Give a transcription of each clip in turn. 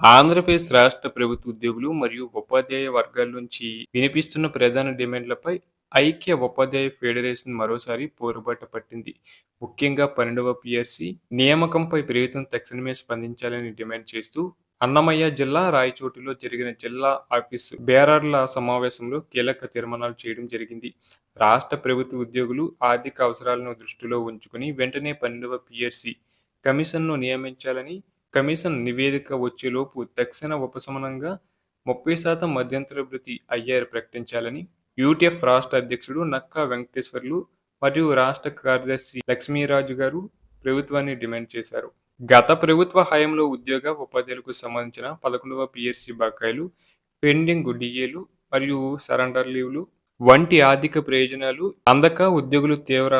ఆంధ్రప్రదేశ్ రాష్ట్ర ప్రభుత్వ ఉద్యోగులు మరియు ఉపాధ్యాయ వర్గాల నుంచి వినిపిస్తున్న ప్రధాన డిమాండ్లపై ఐక్య ఉపాధ్యాయ ఫెడరేషన్ మరోసారి పోరుబాట పట్టింది. ముఖ్యంగా పన్నెండవ పిఆర్సి నియామకంపై ప్రభుత్వం తక్షణమే స్పందించాలని డిమాండ్ చేస్తూ అన్నమయ్య జిల్లా రాయచోటిలో జరిగిన జిల్లా ఆఫీసు బేరార్ల సమావేశంలో కీలక తీర్మానాలు చేయడం జరిగింది. రాష్ట్ర ప్రభుత్వ ఉద్యోగులు ఆర్థిక అవసరాలను దృష్టిలో ఉంచుకుని వెంటనే పన్నెండవ పిఆర్సి కమిషన్ను నియమించాలని కమిషన్ నివేదిక వచ్చేలోపు తక్షణ ఉపశమనంగా ముప్పై శాతం మధ్యంతర భృతి అయ్యారు ప్రకటించాలని యూటీఎఫ్ రాష్ట్ర అధ్యక్షుడు నక్కా వెంకటేశ్వర్లు మరియు రాష్ట్ర కార్యదర్శి లక్ష్మీరాజు గారు ప్రభుత్వాన్ని డిమాండ్ చేశారు. గత ప్రభుత్వ హయాంలో ఉద్యోగ ఉపాధ్యాయులకు సంబంధించిన పదకొండవ పిఎస్సి బకాయిలు పెండింగ్ డిఏలు మరియు సరెండర్ లీవ్లు వంటి ఆర్థిక ప్రయోజనాలు అందక ఉద్యోగులు తీవ్ర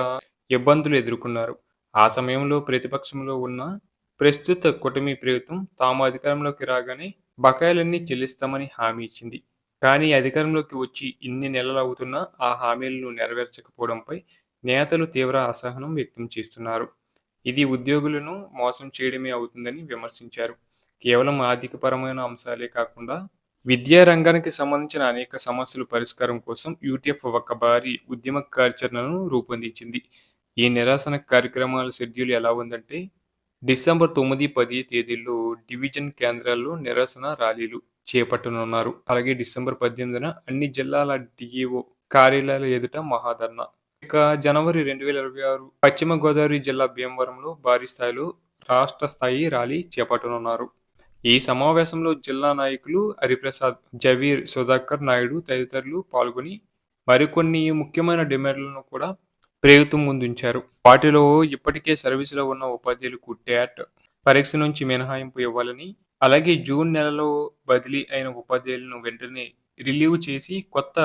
ఇబ్బందులు ఎదుర్కొన్నారు. ఆ సమయంలో ప్రతిపక్షంలో ఉన్న ప్రస్తుత కూటమి ప్రభుత్వం తాము అధికారంలోకి రాగానే బకాయిలన్నీ చెల్లిస్తామని హామీ ఇచ్చింది. కానీ అధికారంలోకి వచ్చి ఇన్ని నెలలు అవుతున్నా ఆ హామీలను నెరవేర్చకపోవడంపై నేతలు తీవ్ర అసహనం వ్యక్తం చేస్తున్నారు. ఇది ఉద్యోగులను మోసం చేయడమే అవుతుందని విమర్శించారు. కేవలం ఆర్థికపరమైన అంశాలే కాకుండా విద్యా రంగానికి సంబంధించిన అనేక సమస్యల పరిష్కారం కోసం యూటీఎఫ్ ఒక భారీ ఉద్యమ కార్యాచరణను రూపొందించింది. ఈ నిరాశన కార్యక్రమాల షెడ్యూల్ ఎలా ఉందంటే డిసెంబర్ తొమ్మిది పది తేదీల్లో డివిజన్ కేంద్రాల్లో నిరసన ర్యాలీలు చేపట్టనున్నారు. అలాగే డిసెంబర్ పద్దెనిమిదిన అన్ని జిల్లాల డిఈఓ కార్యాలయాల ఎదుట మహాధర్నా. ఇక జనవరి రెండు వేల ఇరవై ఆరు పశ్చిమ గోదావరి జిల్లా భీమవరంలో భారీ స్థాయిలో రాష్ట్ర స్థాయి ర్యాలీ చేపట్టనున్నారు. ఈ సమావేశంలో జిల్లా నాయకులు హరిప్రసాద్ జవీర్ సుధాకర్ నాయుడు తదితరులు పాల్గొని మరికొన్ని ముఖ్యమైన డిమాండ్లను కూడా ప్రభుత్వం ముందుంచారు. వాటిలో ఇప్పటికే సర్వీసులో ఉన్న ఉపాధ్యాయులకు ట్యాట్ పరీక్ష నుంచి మినహాయింపు ఇవ్వాలని అలాగే జూన్ నెలలో బదిలీ అయిన ఉపాధ్యాయులను వెంటనే రిలీవ్ చేసి కొత్త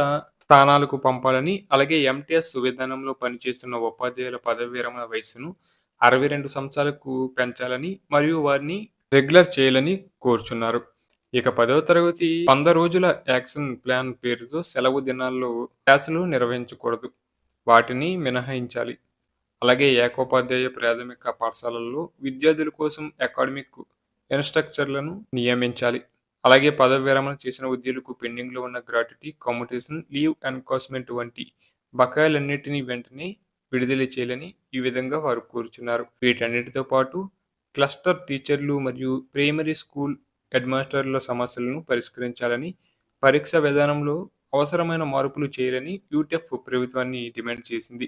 స్థానాలకు పంపాలని అలాగే ఎంటీఎస్ విధానంలో పనిచేస్తున్న ఉపాధ్యాయుల పదవి విరమణ వయసును అరవై రెండు సంవత్సరాలకు పెంచాలని మరియు వారిని రెగ్యులర్ చేయాలని కోరుచున్నారు. ఇక పదవ తరగతి వంద రోజుల యాక్షన్ ప్లాన్ పేరుతో సెలవు దినాల్లో క్లాసులు నిర్వహించకూడదు. వాటిని మినహాయించాలి. అలాగే ఏకోపాధ్యాయ ప్రాథమిక పాఠశాలల్లో విద్యార్థుల కోసం అకాడమిక్ ఇన్స్ట్రక్చర్లను నియమించాలి. అలాగే పదవి విరమణ చేసిన ఉద్యోగులకు పెండింగ్లో ఉన్న గ్రాట్యుటీ కాంపిటీషన్ లీవ్ ఎన్కాస్మెంట్ వంటి బకాయిలన్నింటినీ వెంటనే విడుదల చేయాలని ఈ విధంగా వారు కోరుచున్నారు. వీటన్నిటితో పాటు క్లస్టర్ టీచర్లు మరియు ప్రైమరీ స్కూల్ హెడ్మాస్టర్ల సమస్యలను పరిష్కరించాలని పరీక్ష విధానంలో అవసరమైన మార్పులు చేయాలని యూటీఎఫ్ ప్రభుత్వాన్ని డిమాండ్ చేసింది.